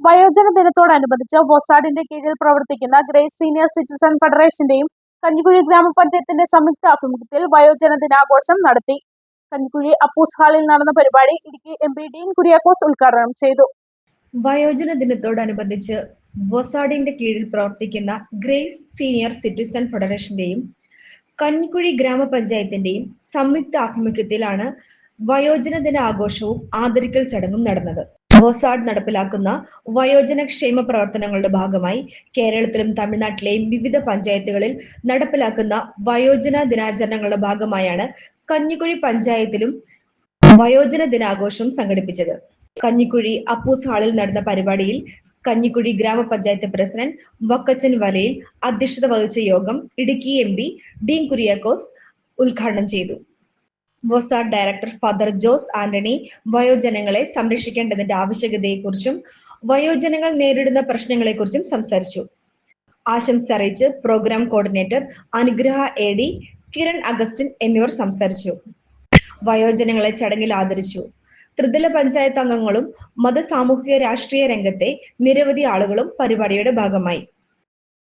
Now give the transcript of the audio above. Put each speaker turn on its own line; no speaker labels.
വയോജന ദിനത്തോടനുബന്ധിച്ച് വൊസാഡിന്റെ കീഴിൽ പ്രവർത്തിക്കുന്ന ഗ്രേസ് സീനിയർ സിറ്റിസൺ ഫെഡറേഷന്റെയും കഞ്ഞിക്കുഴി ഗ്രാമപഞ്ചായത്തിന്റെ സംയുക്ത ആഭിമുഖ്യത്തിൽ വയോജന ദിനാഘോഷം നടത്തി. കഞ്ഞിക്കുഴി അപ്പൂസ് ഹാളിൽ നടന്ന പരിപാടി ഇടുക്കി എം പി ഡീൻ കുര്യാക്കോസ് ഉദ്ഘാടനം ചെയ്തു.
വയോജന ദിനത്തോടനുബന്ധിച്ച് വൊസാഡിന്റെ കീഴിൽ പ്രവർത്തിക്കുന്ന ഗ്രേസ് സീനിയർ സിറ്റിസൺ ഫെഡറേഷന്റെയും കഞ്ഞിക്കുഴി ഗ്രാമപഞ്ചായത്തിന്റെയും സംയുക്ത ആഭിമുഖ്യത്തിലാണ് വയോജന ദിന ആഘോഷവും ആദരിക്കൽ ചടങ്ങും നടന്നത്. വൊസാഡ് നടപ്പിലാക്കുന്ന വയോജന ക്ഷേമ പ്രവർത്തനങ്ങളുടെ ഭാഗമായി കേരളത്തിലും തമിഴ്നാട്ടിലെയും വിവിധ പഞ്ചായത്തുകളിൽ നടപ്പിലാക്കുന്ന വയോജന ദിനാചരണങ്ങളുടെ ഭാഗമായാണ് കഞ്ഞിക്കുഴി പഞ്ചായത്തിലും വയോജന ദിനാഘോഷം സംഘടിപ്പിച്ചത്. കഞ്ഞിക്കുഴി അപ്പൂസ് ഹാളിൽ നടന്ന പരിപാടിയിൽ കഞ്ഞിക്കുഴി ഗ്രാമപഞ്ചായത്ത് പ്രസിഡന്റ് വക്കച്ചൻ വലയിൽ അധ്യക്ഷത വഹിച്ച യോഗം ഇടുക്കി എം ഡീൻ കുര്യാക്കോസ് ഉദ്ഘാടനം ചെയ്തു. വൊസാഡ് ഡയറക്ടർ ഫാദർ ജോസ് ആന്റണി വയോജനങ്ങളെ സംരക്ഷിക്കേണ്ടതിന്റെ ആവശ്യകതയെക്കുറിച്ചും വയോജനങ്ങൾ നേരിടുന്ന പ്രശ്നങ്ങളെക്കുറിച്ചും സംസാരിച്ചു. ആശംസ അറിയിച്ച് programme coordinator Anugraha A D Kiran Augustine എന്നിവർ സംസാരിച്ചു. വയോജനങ്ങളെ ചടങ്ങിൽ ആദരിച്ചു. ത്രിതല പഞ്ചായത്ത് അംഗങ്ങളും മത സാമൂഹിക രാഷ്ട്രീയ രംഗത്തെ നിരവധി ആളുകളും പരിപാടിയുടെ ഭാഗമായി.